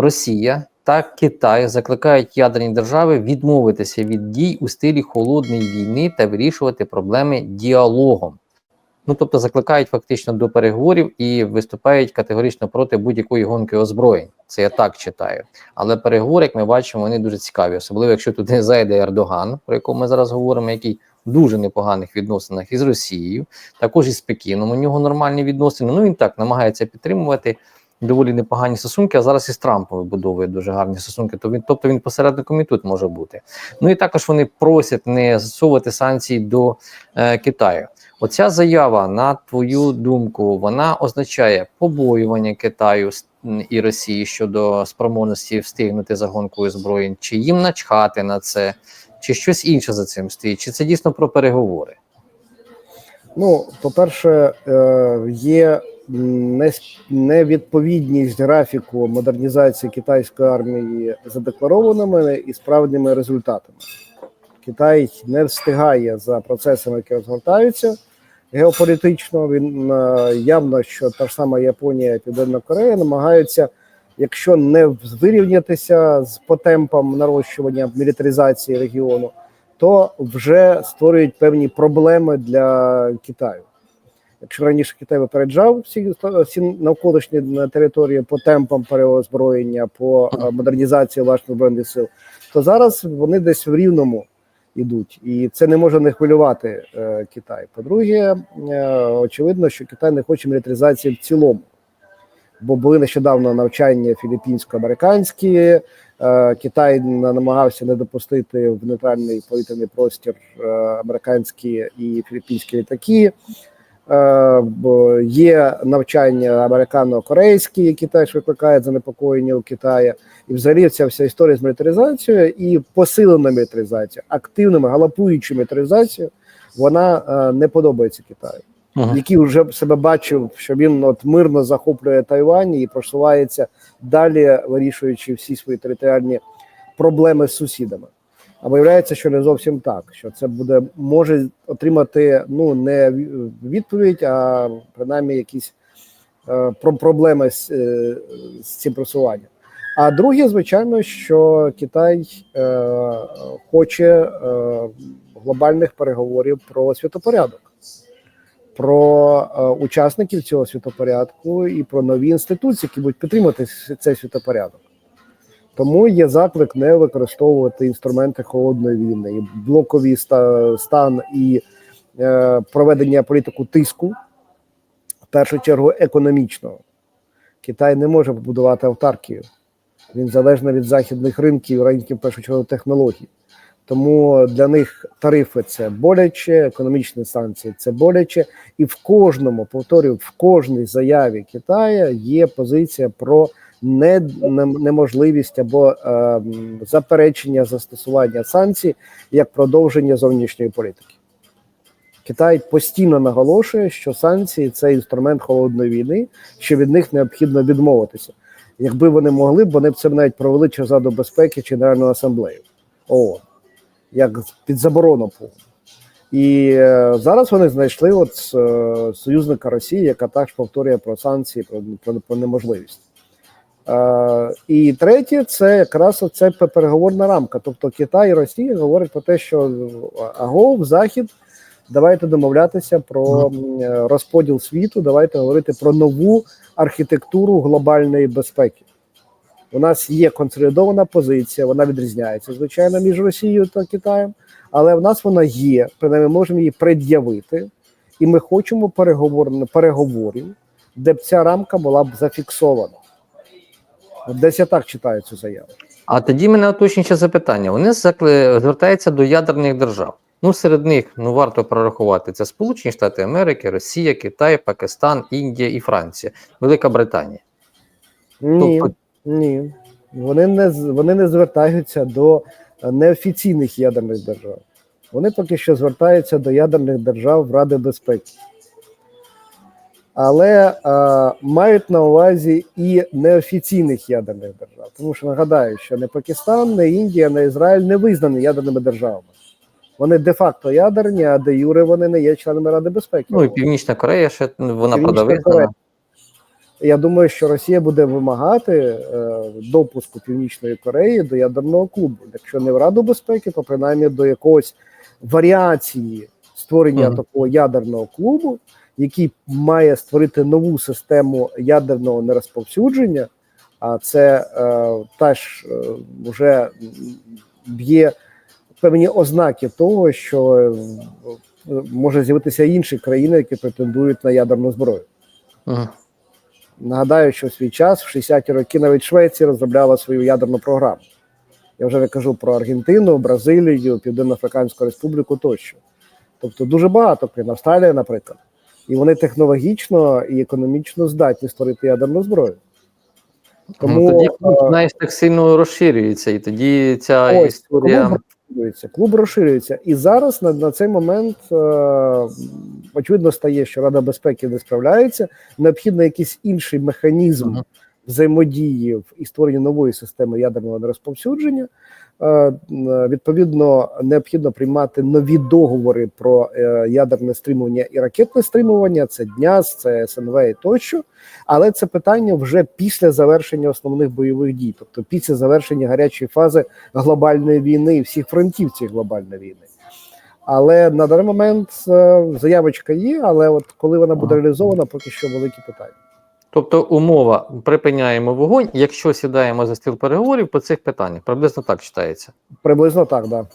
Росія та Китай закликають ядерні держави відмовитися від дій у стилі холодної війни та вирішувати проблеми діалогом. Ну тобто закликають фактично до переговорів і виступають категорично проти будь-якої гонки озброєнь. Це я так читаю. Але переговори, як ми бачимо, вони дуже цікаві, особливо якщо туди зайде Ердоган, про якого ми зараз говоримо, який в дуже непоганих відносинах із Росією, також із Пекіном. У нього нормальні відносини. Ну він так намагається підтримувати доволі непогані стосунки, а зараз із Трампом вибудовує дуже гарні стосунки. Тобто він посередником і тут може бути. Ну і також вони просять не засовувати санкції до е, Китаю. Оця заява, на твою думку, вона означає побоювання Китаю і Росії щодо спроможності встигнути за гонкою зброєнь, чи їм начхати на це, чи щось інше за цим стоїть, чи це дійсно про переговори? Ну, по-перше, е, є невідповідність графіку модернізації китайської армії задекларованими і справжніми результатами. Китай не встигає за процесами, які розгортаються геополітично. Він е, явно, що та ж сама Японія і Південна Корея намагаються, якщо не вирівнятися з по темпам нарощування мілітаризації регіону, то вже створюють певні проблеми для Китаю. Якщо раніше Китай випереджав всі, всі навколишні території по темпам переозброєння, по е, модернізації власних збройних сил, то зараз вони десь в рівному йдуть, і це не може не хвилювати е, Китай. По-друге, е, очевидно, що Китай не хоче мілітаризації в цілому, бо були нещодавно навчання філіппінсько-американські. Е, Китай намагався не допустити в нейтральний повітряний простір е, американські і філіппінські літаки. Е, Є навчання американо-корейські, які теж викликають занепокоєння у Китаї. І взагалі ця вся історія з мілітаризацією і посилена мілітаризація, активними галопуючою мілітаризацією, вона е, не подобається Китаю Мгм. який вже себе бачив, що він от мирно захоплює Тайвань і просувається далі, вирішуючи всі свої територіальні проблеми з сусідами. А виявляється, що не зовсім так. Що це буде може отримати ну не ві- відповідь, а принаймні якісь е, проблеми з, е, з цим просуванням. А друге, звичайно, що Китай е, хоче е, глобальних переговорів про світопорядок про е, учасників цього світопорядку і про нові інституції, які будуть підтримувати цей світопорядок. Тому є заклик не використовувати інструменти холодної війни, і блоковий стан і е, проведення політику тиску, в першу чергу економічного. Китай не може побудувати автаркію. Він залежний від західних ринків, ринків першу чергу технологій. Тому для них тарифи це боляче, економічні санкції це боляче, і в кожному повторюю, в кожній заяві Китаю є позиція про не, не- неможливість або е, заперечення застосування санкцій як продовження зовнішньої політики. Китай постійно наголошує, що санкції це інструмент холодної війни, що від них необхідно відмовитися. Якби вони могли б, вони б це навіть провели через Раду безпеки чи Генеральну асамблею ООН як під заборону. І е, зараз вони знайшли от е, союзника Росії, яка також повторює про санкції, про, про, про неможливість. Е, і третє, це якраз це переговорна рамка. Тобто Китай і Росія говорять про те, що агов, Захід, давайте домовлятися про е, розподіл світу, давайте говорити про нову архітектуру глобальної безпеки. У нас є консолідована позиція, вона відрізняється, звичайно, між Росією та Китаєм, але в нас вона є, принаймні можемо її пред'явити, і ми хочемо переговор, переговорів, де б ця рамка була б зафіксована. Десь я так читаю цю заяву. А тоді мене уточнююче запитання. Вони закли- звертаються до ядерних держав. Ну, серед них ну варто прорахувати це Сполучені Штати Америки, Росія, Китай, Пакистан, Індія і Франція, Велика Британія. Ні, Тобто- ні. Вони не, вони не звертаються до неофіційних ядерних держав. Вони поки що звертаються до ядерних держав Ради безпеки. Але е, мають на увазі і неофіційних ядерних держав. Тому що нагадаю, що не Пакистан, не Індія, не Ізраїль не визнані ядерними державами. Вони де-факто ядерні, а де юре вони не є членами Ради безпеки. Ну і Північна Корея ще ну, вона визнана. Я думаю, що Росія буде вимагати е, допуску Північної Кореї до ядерного клубу. Якщо не в Раду безпеки, то принаймні до якогось варіації створення Мгм. такого ядерного клубу, який має створити нову систему ядерного нерозповсюдження. А це е, теж е, вже б'є певні ознаки того, що е, може з'явитися інші країни, які претендують на ядерну зброю. Мгм. Нагадаю, що в свій час, в 60-ті роки, навіть Швеція розробляла свою ядерну програму. Я вже не кажу про Аргентину, Бразилію, Південно-Африканську Республіку тощо. Тобто дуже багато країн, Австралія, наприклад. І вони технологічно і економічно здатні створити ядерну зброю. Тому ну, тоді е, знаєш, так сильно розширюється, і тоді ця Ось, історія. клуб розширюється, клуб розширюється. І зараз на, на цей момент е, очевидно стає, що Рада безпеки не справляється. Необхідно якийсь інший механізм Мгм. Взаємодії і створення нової системи ядерного нерозповсюдження. Е, відповідно, необхідно приймати нові договори про е, ядерне стримування і ракетне стримування. Це ДНЯС, це СНВ і тощо. Але це питання вже після завершення основних бойових дій, тобто після завершення гарячої фази глобальної війни і всіх фронтів цієї глобальної війни. Але на даний момент е, заявочка є, але от коли вона буде реалізована, поки що великі питання. Тобто умова припиняємо вогонь, якщо сідаємо за стіл переговорів по цих питаннях. Приблизно так читається. Приблизно так, да.